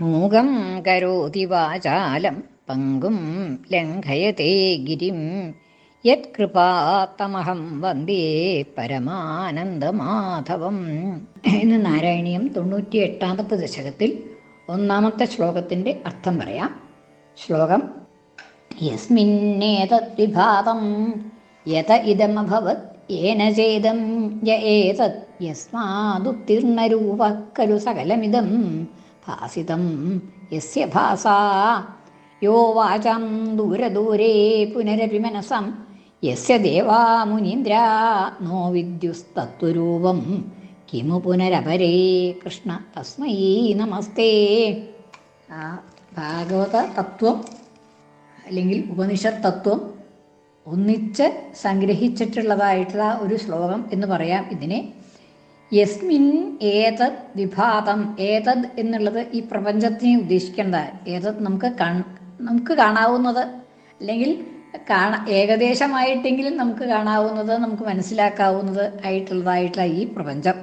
മൂകം കരോതി വാചാലം പങ്കും ലംഘയത്തെ ഗിരിം. യത്കൃപാത്തമഹം വന്ദേ പരമാനന്ദമാധവം. ഇന്ന് നാരായണീയം തൊണ്ണൂറ്റി എട്ടാമത്തെ ദശകത്തിൽ ഒന്നാമത്തെ ശ്ലോകത്തിന്റെ അർത്ഥം പറയാം. ശ്ലോകം യസ്മിന്നേതദ്വിഭാതം യത ഇതമഭവത് യേന ചേതം യ ഏതത് യസ്മാദുത്തീർണരൂപ സകലമിതം. സകലമിദം ഭാസിതം യസ്യ ഭാസാ യോ വാചം ദൂരദൂരേ പുനരപി മനസം യസ്യ ദേവാ മുനീന്ദ്ര നോ വിദ്യുസ്തത്വരൂപം കിമു പുനരപരേ കൃഷ്ണ തസ്മൈ നമസ്തേ ആ ഭാഗവത തത്വം അല്ലെങ്കിൽ ഉപനിഷത്ത് തത്വം ഒന്നിച്ച് സംഗ്രഹിച്ചിട്ടുള്ളതായിട്ടുള്ള ഒരു ശ്ലോകം എന്ന് പറയാം ഇതിനെ. യസ്മിൻ ഏതത് വിഭാതം ഏതത് എന്നുള്ളത് ഈ പ്രപഞ്ചത്തിനെ ഉദ്ദേശിക്കേണ്ട ഏതത് നമുക്ക് നമുക്ക് കാണാവുന്നത്. അല്ലെങ്കിൽ കാണ ഏകദേശമായിട്ടെങ്കിലും നമുക്ക് കാണാവുന്നത് നമുക്ക് മനസ്സിലാക്കാവുന്നത് ആയിട്ടുള്ളതായിട്ടുള്ള ഈ പ്രപഞ്ചം.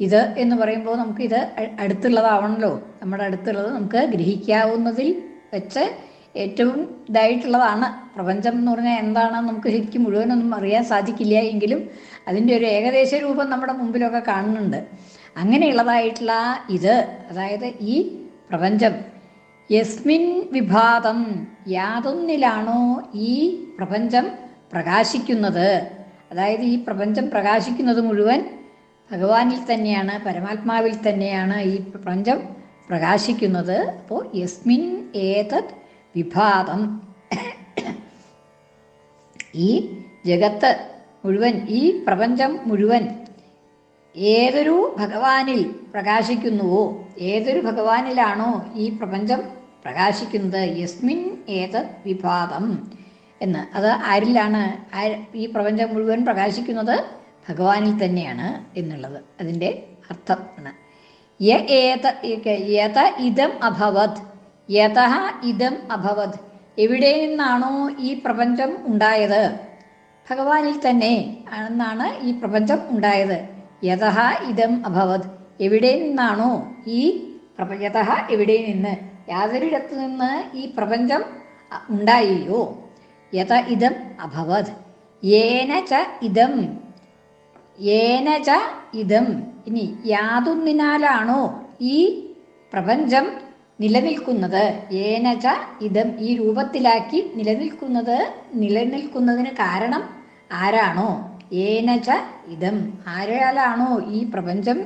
ഇത് എന്ന് പറയുമ്പോൾ നമുക്ക് ഇത് അടുത്തുള്ളതാവണല്ലോ. നമ്മുടെ അടുത്തുള്ളത് നമുക്ക് ഗ്രഹിക്കാവുന്നതിൽ വെച്ച് ഏറ്റവും ഇതായിട്ടുള്ളതാണ്. പ്രപഞ്ചം എന്ന് പറഞ്ഞാൽ എന്താണെന്ന് നമുക്ക് ശരിക്കും മുഴുവനൊന്നും അറിയാൻ സാധിക്കില്ല എങ്കിലും അതിന്റെ ഒരു ഏകദേശ രൂപം നമ്മുടെ മുമ്പിലൊക്കെ കാണുന്നുണ്ട്. അങ്ങനെയുള്ളതായിട്ടുള്ള ഇത് അതായത് ഈ പ്രപഞ്ചം. യസ്മിൻ വിഭാതം യാതൊന്നിലാണോ ഈ പ്രപഞ്ചം പ്രകാശിക്കുന്നത്? അതായത് ഈ പ്രപഞ്ചം പ്രകാശിക്കുന്നത് മുഴുവൻ ഭഗവാനിൽ തന്നെയാണ് പരമാത്മാവിൽ തന്നെയാണ് ഈ പ്രപഞ്ചം പ്രകാശിക്കുന്നത്. അപ്പോൾ യസ്മിൻ ഏതത് വിഭാതം ഈ ജഗത്ത് മുഴുവൻ ഈ പ്രപഞ്ചം മുഴുവൻ ഏതൊരു ഭഗവാനിൽ പ്രകാശിക്കുന്നുവോ ഏതൊരു ഭഗവാനിലാണോ ഈ പ്രപഞ്ചം പ്രകാശിക്കുന്നത്? യസ്മിൻ ഏതത് വിഭാതം എന്ന്. അത് ആരിലാണ് ഈ പ്രപഞ്ചം മുഴുവൻ പ്രകാശിക്കുന്നത്? ഭഗവാനിൽ തന്നെയാണ് എന്നുള്ളത്. അതിന്റെ അർത്ഥമാണ്. യ ഏത യത ഇതം അഭവത്. യഥ ഇതം അഭവത്. എവിടെ നിന്നാണോ ഈ പ്രപഞ്ചം ഉണ്ടായത്? ഭഗവാനിൽ തന്നെ ആണെന്നാണ് ഈ പ്രപഞ്ചം ഉണ്ടായത്. യഥ ഇതം അഭവത്. എവിടെ നിന്നാണോ ഈ യഥ എവിടെ നിന്ന്? യാതൊരിടത്തു നിന്ന് ഈ പ്രപഞ്ചം ഉണ്ടായിയോ യഥ ഇതം അഭവത്. ഏന ച ഇതം ഏന ച ഇതം ഇനി യാതൊന്നിനാലാണോ ഈ പ്രപഞ്ചം നിലനിൽക്കുന്നത്. ഏനച ഇതം ഈ രൂപത്തിലാക്കി നിലനിൽക്കുന്നത് നിലനിൽക്കുന്നതിന് കാരണം ആരാണോ? ഏനച ഇതം. ആരാലാണോ ഈ പ്രപഞ്ചം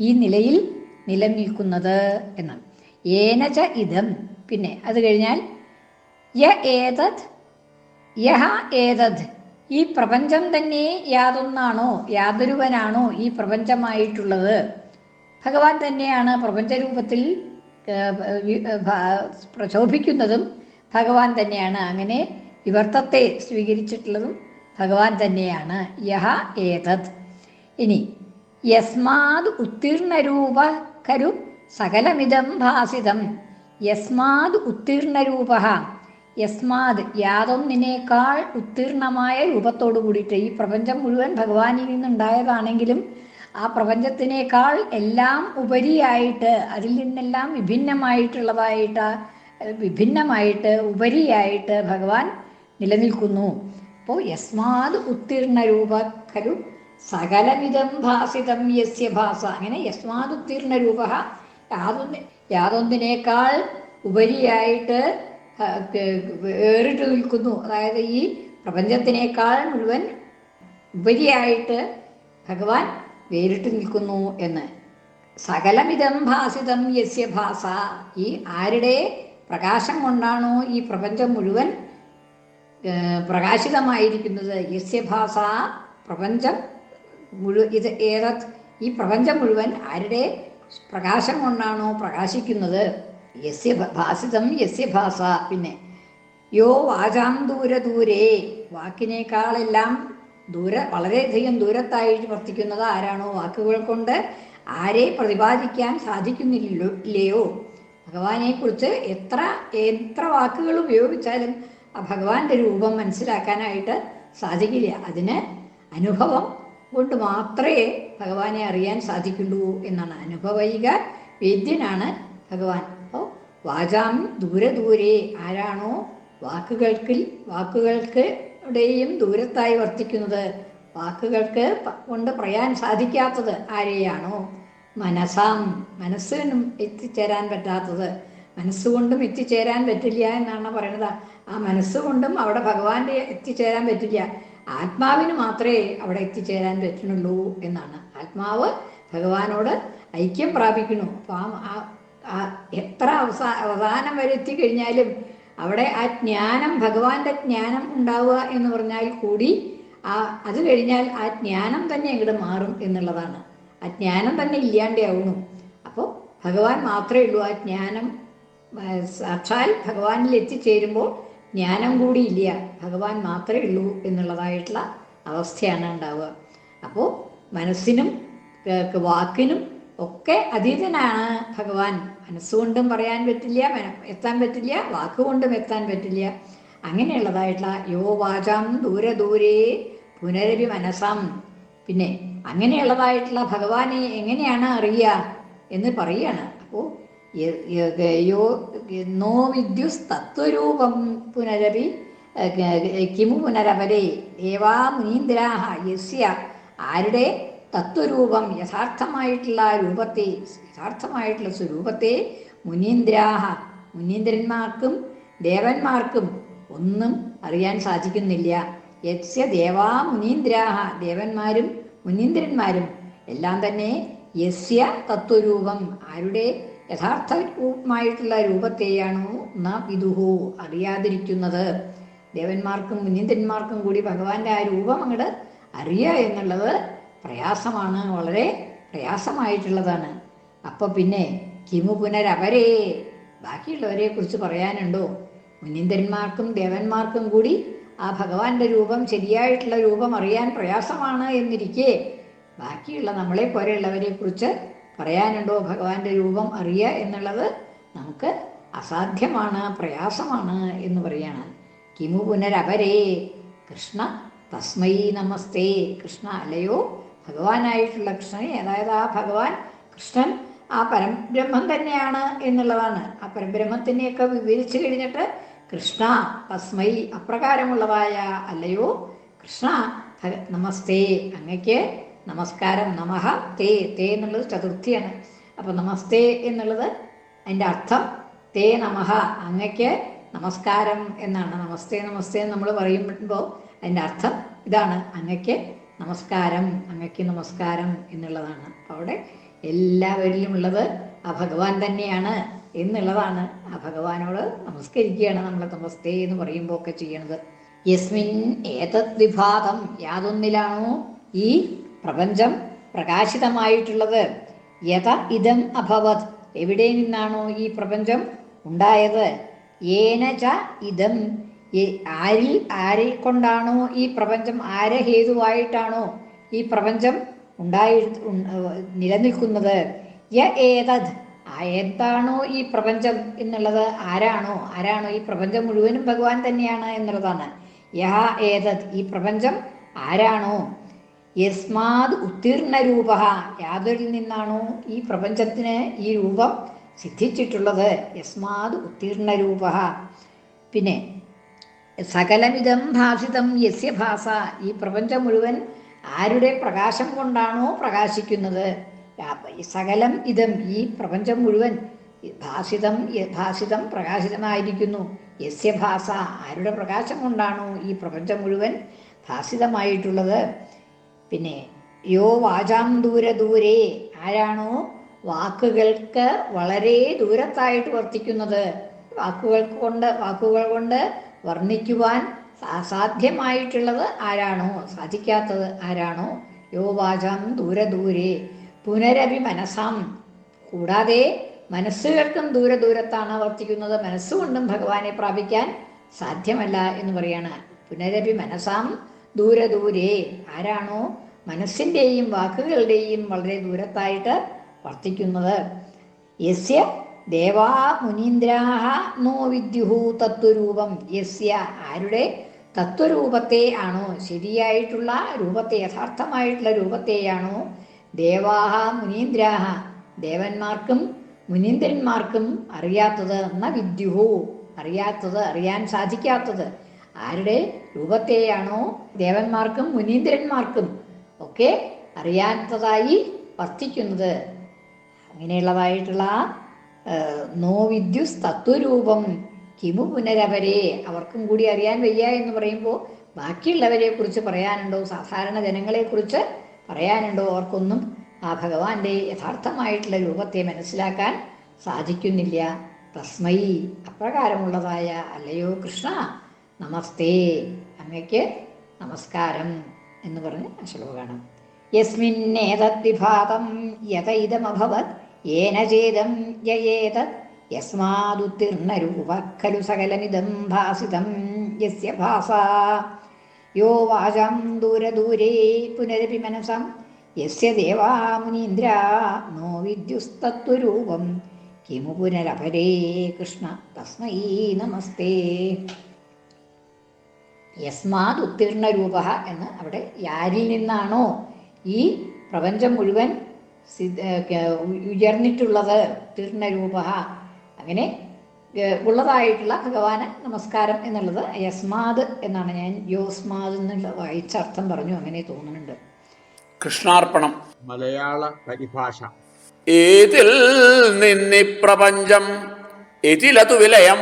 ഈ നിലയിൽ നിലനിൽക്കുന്നത് എന്ന്. ഏനച ഇതം. പിന്നെ അത് കഴിഞ്ഞാൽ യ ഏതത്? യഹ ഏതത്? ഈ പ്രപഞ്ചം തന്നെ യാതൊന്നാണോ? യാതൊരുവനാണോ ഈ പ്രപഞ്ചമായിട്ടുള്ളത്? ഭഗവാൻ തന്നെയാണ് പ്രപഞ്ചരൂപത്തിൽ പ്രശോഭിക്കുന്നതും ഭഗവാൻ തന്നെയാണ്. അങ്ങനെ വിവർത്തത്തെ സ്വീകരിച്ചിട്ടുള്ളതും ഭഗവാൻ തന്നെയാണ്. യഹ ഏതത്? ഇനി യസ്മാത് ഉത്തീർണരൂപ കരു സകലമിതം ഭാസിതം. യസ്മാത് ഉത്തീർണരൂപ യസ്മാത് യാതൊന്നിനേക്കാൾ ഉത്തീർണമായ രൂപത്തോടു കൂടിയിട്ട് ഈ പ്രപഞ്ചം മുഴുവൻ ഭഗവാനിൽ നിന്നുണ്ടായതാണെങ്കിലും ആ പ്രപഞ്ചത്തിനേക്കാൾ എല്ലാം ഉപരിയായിട്ട് അതിൽ നിന്നെല്ലാം വിഭിന്നമായിട്ടുള്ളതായിട്ട് വിഭിന്നമായിട്ട് ഉപരിയായിട്ട് ഭഗവാൻ നിലനിൽക്കുന്നു. അപ്പോൾ യസ്മാത് ഉത്തീർണ രൂപ സകലവിധം ഭാസിതം യസ്യ ഭാസ. അങ്ങനെ യസ്മാത് ഉത്തീർണ രൂപ യാതൊന്ന് യാതൊന്നിനേക്കാൾ ഉപരിയായിട്ട് വേറിട്ട് നിൽക്കുന്നു. അതായത് ഈ പ്രപഞ്ചത്തിനേക്കാൾ മുഴുവൻ ഉപരിയായിട്ട് ഭഗവാൻ വേറിട്ട് നിൽക്കുന്നു എന്ന്. സകലമിതം ഭാസിതം യസ്യ ഭാസ. ഈ ആരുടെ പ്രകാശം കൊണ്ടാണോ ഈ പ്രപഞ്ചം മുഴുവൻ പ്രകാശിതമായിരിക്കുന്നത്? യസ്യ ഭാസ പ്രപഞ്ചം മുഴു ഇത് ഏതത്? ഈ പ്രപഞ്ചം മുഴുവൻ ആരുടെ പ്രകാശം കൊണ്ടാണോ പ്രകാശിക്കുന്നത്? യസ്യ ഭാസിതം യസ്യ ഭാസ. പിന്നെ യോ വാചാം ദൂരദൂരേ. വാക്കിനേക്കാളെല്ലാം ദൂര വളരെയധികം ദൂരത്തായിട്ട് വർത്തിക്കുന്നത് ആരാണോ വാക്കുകൾ കൊണ്ട് ആരെ പ്രതിപാദിക്കാൻ സാധിക്കുന്നില്ലല്ലോ ഇല്ലയോ? ഭഗവാനെക്കുറിച്ച് എത്ര എത്ര വാക്കുകൾ ഉപയോഗിച്ചാലും ആ ഭഗവാന്റെ രൂപം മനസ്സിലാക്കാനായിട്ട് സാധിക്കില്ല. അതിന് അനുഭവം കൊണ്ട് മാത്രമേ ഭഗവാനെ അറിയാൻ സാധിക്കുള്ളൂ എന്നാണ്. അനുഭവൈക വേദ്യനാണ് ഭഗവാൻ. അപ്പോൾ വാചാം ദൂരെ ദൂരെ ആരാണോ വാക്കുകൾക്ക് വാക്കുകൾക്ക് ടെയും ദൂരത്തായി വർത്തിക്കുന്നത് വാക്കുകൾക്ക് കൊണ്ട് പറയാൻ സാധിക്കാത്തത് ആരെയാണോ? മനസാം. മനസ്സിനും എത്തിച്ചേരാൻ പറ്റാത്തത്. മനസ്സുകൊണ്ടും എത്തിച്ചേരാൻ പറ്റില്ല എന്നാണ് പറയുന്നത്. ആ മനസ്സുകൊണ്ടും അവിടെ ഭഗവാന്റെ എത്തിച്ചേരാൻ പറ്റില്ല. ആത്മാവിന് മാത്രമേ അവിടെ എത്തിച്ചേരാൻ പറ്റുന്നുള്ളൂ എന്നാണ്. ആത്മാവ് ഭഗവാനോട് ഐക്യം പ്രാപിക്കുന്നു. അപ്പം ആ എത്ര അവസാ അവസാനം വരെ എത്തിക്കഴിഞ്ഞാലും അവിടെ ആ ജ്ഞാനം ഭഗവാന്റെ ജ്ഞാനം ഉണ്ടാവുക എന്ന് പറഞ്ഞാൽ കൂടി ആ അത് കഴിഞ്ഞാൽ ആ ജ്ഞാനം തന്നെ ഇങ്ങോട്ട് മാറും എന്നുള്ളതാണ്. ആ ജ്ഞാനം തന്നെ ഇല്ലാണ്ടാവുന്നു അപ്പോൾ ഭഗവാൻ മാത്രമേ ഉള്ളൂ. ആ ജ്ഞാനം സാക്ഷാൽ ഭഗവാനിൽ എത്തിച്ചേരുമ്പോൾ ജ്ഞാനം കൂടി ഇല്ല. ഭഗവാൻ മാത്രമേ ഉള്ളൂ എന്നുള്ളതായിട്ടുള്ള അവസ്ഥയാണ് ഉണ്ടാവുക. അപ്പോൾ മനസ്സിനും വാക്കിനും ഒക്കെ അതീതനാണ് ഭഗവാൻ. മനസ്സുകൊണ്ടും പറയാൻ പറ്റില്ല എത്താൻ പറ്റില്ല വാക്കുകൊണ്ടും എത്താൻ പറ്റില്ല. അങ്ങനെയുള്ളതായിട്ടുള്ള യോ വാചാം ദൂരെ ദൂരെ പുനരവി മനസ്സാം പിന്നെ അങ്ങനെയുള്ളതായിട്ടുള്ള ഭഗവാനെ എങ്ങനെയാണ് അറിയുക എന്ന് പറയുകയാണ് അപ്പോൾ യോ നോ വിദ്യുസ് തത്വരൂപം പുനരവി കിമു പുനരവരെ. ഏവാ മുനീന്ദ്രാഹ യസ്യ ആരുടെ തത്വരൂപം യഥാർത്ഥമായിട്ടുള്ള രൂപത്തെ യഥാർത്ഥമായിട്ടുള്ള സ്വരൂപത്തെ മുനീന്ദ്രാഹ മുനീന്ദ്രന്മാർക്കും ദേവന്മാർക്കും ഒന്നും അറിയാൻ സാധിക്കുന്നില്ല. യസ്യ ദേവാ മുനീന്ദ്രാഹ ദേവന്മാരും മുനീന്ദ്രന്മാരും എല്ലാം തന്നെ യസ്യ തത്വരൂപം. ആരുടെ യഥാർത്ഥ രൂപമായിട്ടുള്ള രൂപത്തെയാണോ ന വിദുഹു അറിയാതിരിക്കുന്നത്. ദേവന്മാർക്കും മുനീന്ദ്രന്മാർക്കും കൂടി ഭഗവാന്റെ ആ രൂപം അങ്ങോട്ട് അറിയുക എന്നുള്ളത് പ്രയാസമാണ് വളരെ പ്രയാസമായിട്ടുള്ളതാണ്. അപ്പൊ പിന്നെ കിമു പുനരവരേ ബാക്കിയുള്ളവരെ കുറിച്ച് പറയാനുണ്ടോ? മുനീന്ദ്രന്മാർക്കും ദേവന്മാർക്കും കൂടി ആ ഭഗവാന്റെ രൂപം ശരിയായിട്ടുള്ള രൂപം അറിയാൻ പ്രയാസമാണ് എന്നിരിക്കെ ബാക്കിയുള്ള നമ്മളെ പോലെയുള്ളവരെ കുറിച്ച് പറയാനുണ്ടോ? ഭഗവാന്റെ രൂപം അറിയുക എന്നുള്ളത് നമുക്ക് അസാധ്യമാണ് പ്രയാസമാണ് എന്ന് പറയാണ്. കിമു പുനരവരേ കൃഷ്ണ തസ്മൈ നമസ്തേ കൃഷ്ണ അല്ലയോ ഭഗവാനായിട്ടുള്ള കൃഷ്ണനെ അതായത് ആ ഭഗവാൻ കൃഷ്ണൻ ആ പരബ്രഹ്മം തന്നെയാണ് എന്നുള്ളതാണ്. ആ പരബ്രഹ്മത്തിനെയൊക്കെ വിവരിച്ചു കഴിഞ്ഞിട്ട് കൃഷ്ണ തസ്മൈ അപ്രകാരമുള്ളതായ അല്ലയോ? കൃഷ്ണ നമസ്തേ അങ്ങയ്ക്ക് നമസ്കാരം നമഹ തേ തേ എന്നുള്ളത് ചതുർത്ഥിയാണ്. അപ്പം നമസ്തേ എന്നുള്ളത് അതിന്റെ അർത്ഥം തേ നമഹ അങ്ങയ്ക്ക് നമസ്കാരം എന്നാണ്. നമസ്തേ നമസ്തേ നമ്മൾ പറയുമ്പോൾ അതിന്റെ അർത്ഥം ഇതാണ്. അങ്ങയ്ക്ക് നമസ്കാരം അങ്ങക്ക് നമസ്കാരം എന്നുള്ളതാണ്. അവിടെ എല്ലാവരിലും ഉള്ളത് ആ ഭഗവാൻ തന്നെയാണ് എന്നുള്ളതാണ്. ആ ഭഗവാനോട് നമസ്കരിക്കുകയാണ് നമ്മൾ നമസ്തേ എന്ന് പറയുമ്പോൾ ഒക്കെ ചെയ്യണത്. യസ്മിൻ ഏതത് വിഭാഗം യാതൊന്നിലാണോ ഈ പ്രപഞ്ചം പ്രകാശിതമായിട്ടുള്ളത്? യഥ ഇതം അഭവത്. എവിടെ നിന്നാണോ ഈ പ്രപഞ്ചം ഉണ്ടായത്? ച ഇതം എ- ആരിൽ ആരെ കൊണ്ടാണോ ഈ പ്രപഞ്ചം ആരെ ഹേതുവായിട്ടാണോ ഈ പ്രപഞ്ചം ഉണ്ടായി നിലനിൽക്കുന്നത്? യ ഏതത്? എന്താണോ ഈ പ്രപഞ്ചം എന്നുള്ളത് ആരാണോ? ആരാണോ ഈ പ്രപഞ്ചം മുഴുവനും ഭഗവാൻ തന്നെയാണ് എന്നുള്ളതാണ്. യഹ ഏതത്? ഈ പ്രപഞ്ചം ആരാണോ? യസ്മാത് ഉത്തീർണ രൂപ യാതൊരിൽ നിന്നാണോ ഈ പ്രപഞ്ചത്തിന് ഈ രൂപം സിദ്ധിച്ചിട്ടുള്ളത്? യസ്മാത് ഉത്തീർണ രൂപ പിന്നെ സകലമിതം ഭാസിതം യസ്യ ഭാസ. ഈ പ്രപഞ്ചം മുഴുവൻ ആരുടെ പ്രകാശം കൊണ്ടാണോ പ്രകാശിക്കുന്നത്? സകലം ഇതം ഈ പ്രപഞ്ചം മുഴുവൻ ഭാസിതം ഭാസിതം പ്രകാശിതമായിരിക്കുന്നു. യസ്യ ഭാസ ആരുടെ പ്രകാശം കൊണ്ടാണോ ഈ പ്രപഞ്ചം മുഴുവൻ ഭാസിതമായിട്ടുള്ളത്? പിന്നെ യോ വാചാം ദൂര ദൂരെ. ആരാണോ വാക്കുകൾക്ക് വളരെ ദൂരത്തായിട്ട് വർത്തിക്കുന്നത്? വാക്കുകൾക്ക് കൊണ്ട് വാക്കുകൾ കൊണ്ട് വർണിക്കുവാൻ അസാധ്യമായിട്ടുള്ളത് ആരാണോ? സാധിക്കാത്തത് ആരാണോ? യോ വാചാം ദൂര ദൂരെ പുനരഭി മനസ്സാം കൂടാതെ മനസ്സുകൾക്കും ദൂരെ ദൂരത്താണ് വർത്തിക്കുന്നത് മനസ്സുകൊണ്ടും ഭഗവാനെ പ്രാപിക്കാൻ സാധ്യമല്ല എന്ന് പറയാണ്. പുനരഭി മനസ്സാം ദൂരെ ദൂരെ ആരാണോ? മനസ്സിന്റെയും വാക്കുകളുടെയും വളരെ ദൂരത്തായിട്ട് വർത്തിക്കുന്നത്. യസ്യ ദേവാ മുനീന്ദ്രാഹ നോ വിദ്യുഹു തത്വരൂപം. യസ്യ ആരുടെ? തത്വരൂപത്തെ ആണോ? ശരിയായിട്ടുള്ള രൂപത്തെ യഥാർത്ഥമായിട്ടുള്ള രൂപത്തെയാണോ ദേവാഹ മുനീന്ദ്രാഹ. ദേവന്മാർക്കും മുനീന്ദ്രന്മാർക്കും അറിയാത്തത് എന്ന വിദ്യുഹു. അറിയാത്തത് അറിയാൻ സാധിക്കാത്തത് ആരുടെ? രൂപത്തെയാണോ ദേവന്മാർക്കും മുനീന്ദ്രന്മാർക്കും ഒക്കെ അറിയാത്തതായി വർത്തിക്കുന്നത്. അങ്ങനെയുള്ളതായിട്ടുള്ള നോ വിദ്യുസ് തത്വരൂപം കിമു പുനരവരെ അവർക്കും കൂടി അറിയാൻ വയ്യ എന്ന് പറയുമ്പോൾ ബാക്കിയുള്ളവരെ കുറിച്ച് പറയാനുണ്ടോ? സാധാരണ ജനങ്ങളെ കുറിച്ച് പറയാനുണ്ടോ? അവർക്കൊന്നും ആ ഭഗവാന്റെ യഥാർത്ഥമായിട്ടുള്ള രൂപത്തെ മനസ്സിലാക്കാൻ സാധിക്കുന്നില്ല. തസ്മൈ അപ്രകാരമുള്ളതായ അല്ലയോ കൃഷ്ണ? നമസ്തേ. അങ്ങയ്ക്ക് നമസ്കാരം എന്ന് പറഞ്ഞ് ശ്ലോകാണ് യസ്മിന്നേതദ്വിഭാതം യത ഇതമഭവത് യേന ചേതം യയേത യസ്മാദുത്തീർണരൂപ ഖലു സകലനിദം ഭാസിതം യസ്യ ഭാസ യോ വാചാം ദൂരദൂരേ പുനരപി മനസം യസ്യ ദേവാ മുനീന്ദ്ര നോ വിദ്യുസ്തത്വരൂപം കിമു പുനരപരേ കൃഷ്ണ തസ്മൈ നമസ്തേ യസ്മാത് ഉത്തീർണ രൂപ എന്ന് അവിടെ യാരിൽ നിന്നാണോ ഈ പ്രപഞ്ചം മുഴുവൻ ഉയർന്നിട്ടുള്ളത് തീർണരൂപ രൂപ അങ്ങനെ ഉള്ളതായിട്ടുള്ള ഭഗവാന് നമസ്കാരം എന്നുള്ളത് യസ്മാത് എന്നാണ്. ഞാൻ യോസ്മാത് എന്നുള്ള വായിച്ച അർത്ഥം പറഞ്ഞു അങ്ങനെ തോന്നുന്നുണ്ട്. കൃഷ്ണാർപ്പണം. മലയാള പരിഭാഷ. ഏതിൽ നിന്നി പ്രപഞ്ചം? എതിലതു വിലയം?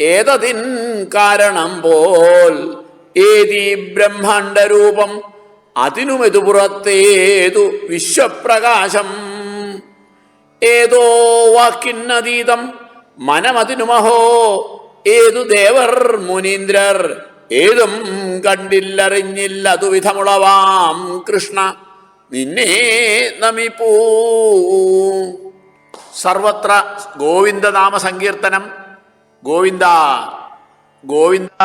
ഏതതിൻ കാരണം പോൽ? ഏതീ ബ്രഹ്മാണ്ടരൂപം അതിനുമെതു പുറത്തേതു വിശ്വപ്രകാശം. ഏതോ വാക്കിന്നതീതം മനമതിനുമഹോ ഏതു ദേവർ മുനീന്ദ്രർ ഏതും കണ്ടില്ലറിഞ്ഞില്ല വിധമുളവാം കൃഷ്ണ നിന്നെ നമിപ്പൂ. സർവത്ര ഗോവിന്ദനാമ സങ്കീർത്തനം ഗോവിന്ദ ഗോവിന്ദ.